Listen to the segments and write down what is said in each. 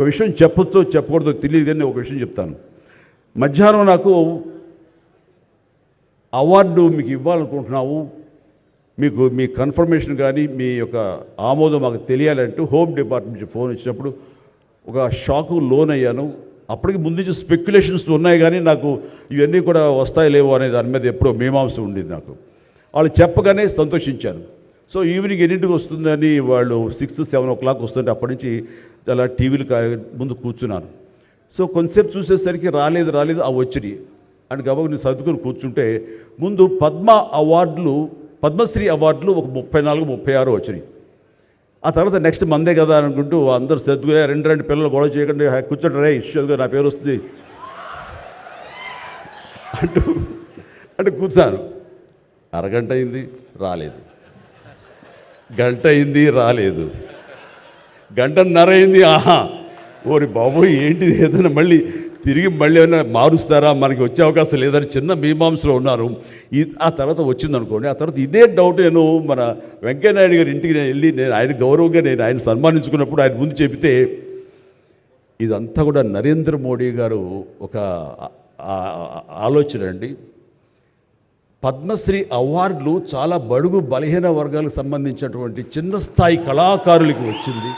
ఒక విషయం చెప్పొచ్చో చెప్పకూడదో తెలియదు కానీ ఒక విషయం చెప్తాను. మధ్యాహ్నం నాకు అవార్డు మీకు ఇవ్వాలనుకుంటున్నాము మీకు మీ కన్ఫర్మేషన్ కానీ మీ యొక్క ఆమోదం మాకు తెలియాలంటూ హోమ్ డిపార్ట్మెంట్ నుంచి ఫోన్ వచ్చినప్పుడు ఒక షాకు లోన్ అయ్యాను. అప్పటికి ముందు నుంచి స్పెక్యులేషన్స్ ఉన్నాయి కానీ నాకు ఇవన్నీ కూడా వస్తాయి లేవో అనే దాని మీద ఎప్పుడో మీమాంస ఉండింది నాకు. వాళ్ళు చెప్పగానే సంతోషించాను సో ఈవినింగ్ ఎన్నింటికి వస్తుందని వాళ్ళు సిక్స్ సెవెన్ ఓ క్లాక్ వస్తుంటే అప్పటి నుంచి అలా టీవీలు ముందు కూర్చున్నాను సో కొంతసేపు చూసేసరికి రాలేదు రాలేదు ఆ వచ్చినాయి అని గబాబు నేను సర్దుకొని కూర్చుంటే ముందు పద్మ అవార్డులు పద్మశ్రీ అవార్డులు ఒక ముప్పై నాలుగు ముప్పై ఆరు వచ్చినాయి. ఆ తర్వాత నెక్స్ట్ మందే కదా అనుకుంటూ అందరూ సర్దుకునే రెండు రెండు పిల్లలు గొడవ చేయకుండా కూర్చోండి రే ఇష్యూగా నా పేరు వస్తుంది. అంటూ అంటే కూర్చాను అరగంట అయింది రాలేదు. గంట అయింది రాలేదు. గంటన్నర అయింది ఆహా. ఓరి బాబోయ్ ఏంటిది? ఏదైనా మళ్ళీ తిరిగి మళ్ళీ ఏమైనా మారుస్తారా? మనకి వచ్చే అవకాశం లేదని చిన్న మీమాంసలో ఉన్నారు. ఈ ఆ తర్వాత వచ్చింది అనుకోండి ఆ తర్వాత ఇదే డౌట్ నేను మన వెంకయ్యనాయుడు గారి ఇంటికి నేను వెళ్ళి నేను ఆయన గౌరవంగా నేను ఆయన సన్మానించుకున్నప్పుడు ఆయన ముందు చెబితే ఇదంతా కూడా నరేంద్ర మోడీ గారు ఒక ఆలోచన అండి. పద్మశ్రీ అవార్డులు చాలా బడుగు బలహీన వర్గాలకు సంబంధించినటువంటి చిన్న స్థాయి కళాకారులకి వచ్చింది.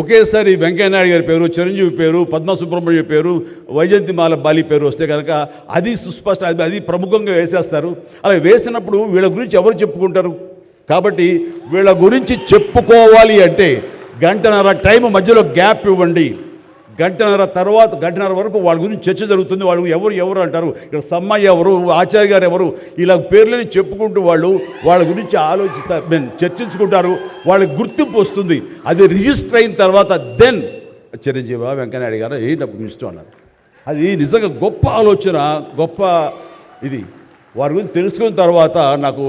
ఒకేసారి వెంకయ్యనాయుడు గారి పేరు చిరంజీవి పేరు పద్మ సుబ్రహ్మణ్యం పేరు వైజయంతిమాల బాలి పేరు వస్తే కనుక అది సుస్పష్ట అది అది ప్రముఖంగా వేసేస్తారు. అలా వేసినప్పుడు వీళ్ళ గురించి ఎవరు చెప్పుకుంటారు? కాబట్టి వీళ్ళ గురించి చెప్పుకోవాలి అంటే గంటన్నర టైం మధ్యలో గ్యాప్ ఇవ్వండి. గంటన్నర తర్వాత గంటన్నర వరకు వాళ్ళ గురించి చర్చ జరుగుతుంది. వాళ్ళు ఎవరు ఎవరు అంటారు? ఇక్కడ సమ్మయ్య ఎవరు ఆచార్య గారు ఎవరు? ఇలా పేర్లని చెప్పుకుంటూ వాళ్ళు వాళ్ళ గురించి ఆలోచిస్తారు చర్చించుకుంటారు. వాళ్ళకి గుర్తింపు వస్తుంది. అది రిజిస్టర్ అయిన తర్వాత దెన్ చిరంజీవి వెంకయ్యనాయుడు గారు ఏ నాకు ఇష్టం అన్నారు? అది నిజంగా గొప్ప ఆలోచన గొప్ప ఇది. వారి గురించి తెలుసుకున్న తర్వాత నాకు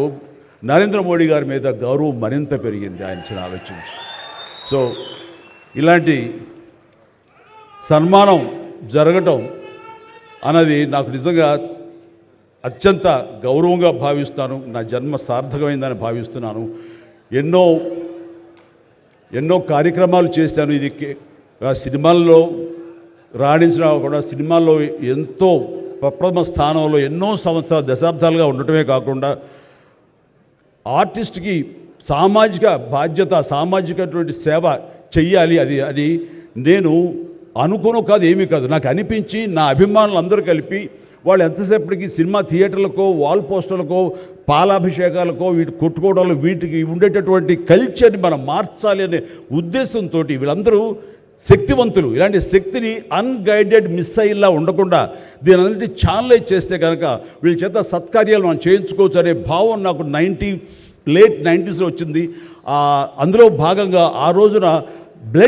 నరేంద్ర మోడీ గారి మీద గౌరవం మరింత పెరిగింది ఆయన చిన్న ఆలోచించి సో ఇలాంటి సన్మానం జరగటం అన్నది నాకు నిజంగా అత్యంత గౌరవంగా భావిస్తాను. నా జన్మ సార్థకమైందని భావిస్తున్నాను. ఎన్నో ఎన్నో కార్యక్రమాలు చేశాను. ఇది సినిమాల్లో రాణించిన కూడా సినిమాల్లో ఎంతో ప్రప్రథమ స్థానంలో ఎన్నో సంవత్సరాలు దశాబ్దాలుగా ఉండటమే కాకుండా ఆర్టిస్ట్కి సామాజిక బాధ్యత సామాజికటువంటి సేవ చెయ్యాలి అది అది నేను అనుకోను కాదు ఏమీ కాదు నాకు అనిపించి నా అభిమానులు అందరూ కలిపి వాళ్ళు ఎంతసేపటికి సినిమా థియేటర్లకో వాల్ పోస్టర్లకో పాలాభిషేకాలకో వీటి కొట్టుకోవడాలు వీటికి ఉండేటటువంటి కల్చర్ని మనం మార్చాలి అనే ఉద్దేశంతో వీళ్ళందరూ శక్తివంతులు. ఇలాంటి శక్తిని అన్గైడెడ్ మిస్సైల్లా ఉండకుండా దీని అన్నిటి ఛానలైజ్ చేస్తే కనుక వీళ్ళ చేత సత్కార్యాలు మనం చేయించుకోవచ్చు అనే భావం నాకు నైంటీ లేట్ నైంటీస్లో వచ్చింది. అందులో భాగంగా ఆ రోజున బ్లడ్